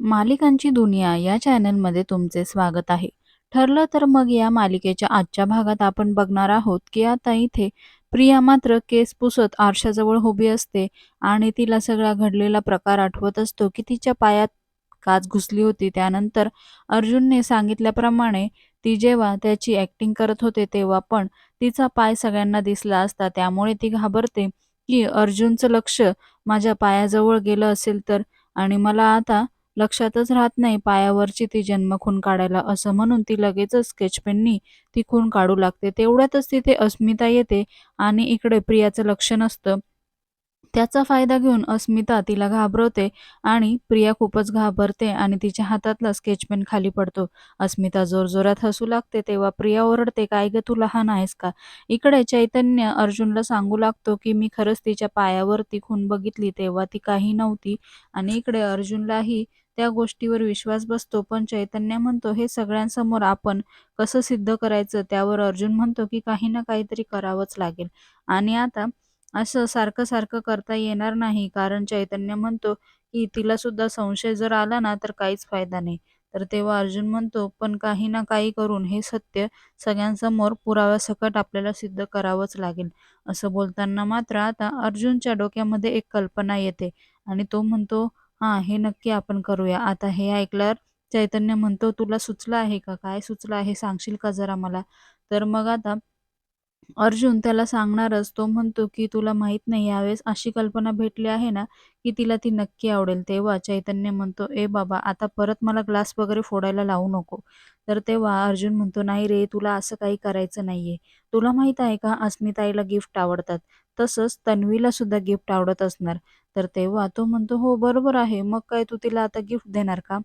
मालिकांची दुनिया या चॅनलमध्ये तुमचे स्वागत आहे. ठरलं तर मग या मालिकेच्या आजच्या भागात आपण बघणार आहोत की आता इथे प्रिया मात्र केस पुसत आरशाजवळ उभी असते आणि तिला सगळा घडलेला प्रकार आठवत असतो की तिच्या पायात काच घुसली होती. त्यानंतर अर्जुनने सांगितल्याप्रमाणे ती जेव्हा त्याची ॲक्टिंग करत होते तेव्हा पण तिचा पाय सगळ्यांना दिसला असता. त्यामुळे ती घाबरते की अर्जुनचं लक्ष माझ्या पायाजवळ गेलं असेल तर आणि मला आता लक्षातच राहत नाही पायावरची ती जन्मखून काढायला असं म्हणून ती लगेचच स्केचपेननी ती खून काढू लागते. तेवढ्यातच तिथे अस्मिता येते आणि इकडे प्रियाचं लक्ष नसतं. त्याचा फायदा घेऊन अस्मिता तिला घाबरवते आणि प्रिया खूपच घाबरते आणि तिच्या हातातला स्केचपेन खाली पडतो. अस्मिता जोरजोरात हसू लागते तेव्हा प्रिया ओरडते, "काय ग तू लहान आहेस का?" इकडे चैतन्य अर्जुनला सांगू लागतो की मी खरंच तिच्या पायावरती खून बघितली तेव्हा ती काही नव्हती आणि इकडे अर्जुनलाही त्या गोष्टीवर विश्वास बसतो. पण चैतन्य म्हणतो, "हे सगळ्यांसमोर आपण कसं सिद्ध करायचं?" त्यावर अर्जुन म्हणतो की काही ना काहीतरी करावंच लागेल आणि आता असं सारखं-सारखं करता येणार नाही. कारण चैतन्य म्हणतो की तिला सुद्धा संशय जर आला ना तर काहीच फायदा नाही. तर तेव्हा अर्जुन म्हणतो, "पण काही ना काही करून हे सत्य सगळ्यांसमोर पुराव्यासकट आपल्याला सिद्ध करावंच लागेल." असं बोलताना मात्र आता अर्जुनच्या डोक्यामध्ये एक कल्पना येते आणि तो म्हणतो, "हां, हे नक्की आपण करूया." आता हे ऐकल्यावर चैतन्य म्हणतो, "तुला सुचलं आहे का? काय सुचलं आहे सांगशील का जरा मला?" तर मग आता अर्जुन त्याला सांगणारच. तो म्हणतो की "तुला माहीत नाही यावेळेस अशी कल्पना भेटली आहे ना की तिला ती नक्की आवडेल." तेव्हा चैतन्य म्हणतो, "ए बाबा, आता परत मला ग्लास वगैरे फोडायला लावू नको." तर तेव्हा अर्जुन म्हणतो, "नाही रे, तुला असं काही करायचं नाहीये. तुला माहीत आहे का अस्मिताईला गिफ्ट आवडतात. तसंच तन्वीला सुद्धा गिफ्ट आवडत असणार." तर तेव्हा तो म्हणतो, "हो, बरोबर आहे. मग काय तू तिला आता गिफ्ट देणार का?"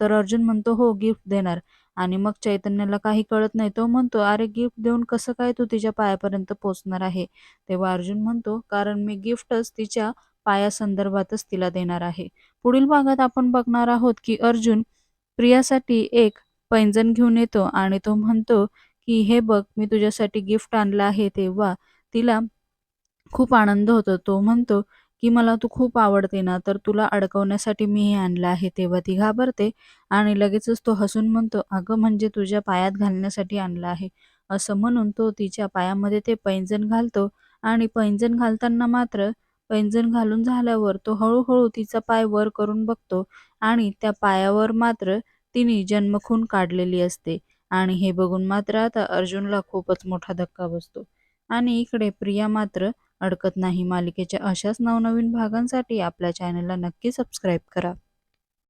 तर अर्जुन म्हणतो, "हो, गिफ्ट देणार." आणि मग चैतन्याला काही कळत नाही. तो म्हणतो, "अरे, गिफ्ट देऊन कसं काय तू तिच्या पायापर्यंत पोहोचणार आहे?" तेव्हा अर्जुन म्हणतो, "कारण मी गिफ्टच तिच्या पायासंदर्भातच तिला देणार आहे." पुढील भागात आपण बघणार आहोत की अर्जुन प्रियासाठी एक पैंजण घेऊन येतो आणि तो म्हणतो की "हे बघ, मी तुझ्यासाठी गिफ्ट आणलं आहे." तेव्हा तिला खूप आनंद होतो. तो म्हणतो की "मला तू खूप आवडते ना, तर तुला अडकवण्यासाठी मी हे आणलं आहे." तेव्हा ती घाबरते आणि लगेचच तो हसून म्हणतो, "अगं, म्हणजे तुझ्या पायात घालण्यासाठी आणलं आहे." असं म्हणून तो तिच्या पायामध्ये ते पैंजण घालतो आणि पैंजण घालताना मात्र पैंजण घालून झाल्यावर तो हळूहळू तिचा पाय वर करून बघतो आणि त्या पायावर मात्र तिने जन्मखून काढलेली असते आणि हे बघून मात्र आता अर्जुनला खूपच मोठा धक्का बसतो आणि इकडे प्रिया मात्र अडकत नाही. मालिकेच्या अशाच नवनवीन भागांसाठी आपल्या चॅनलला नक्की सबस्क्राईब करा.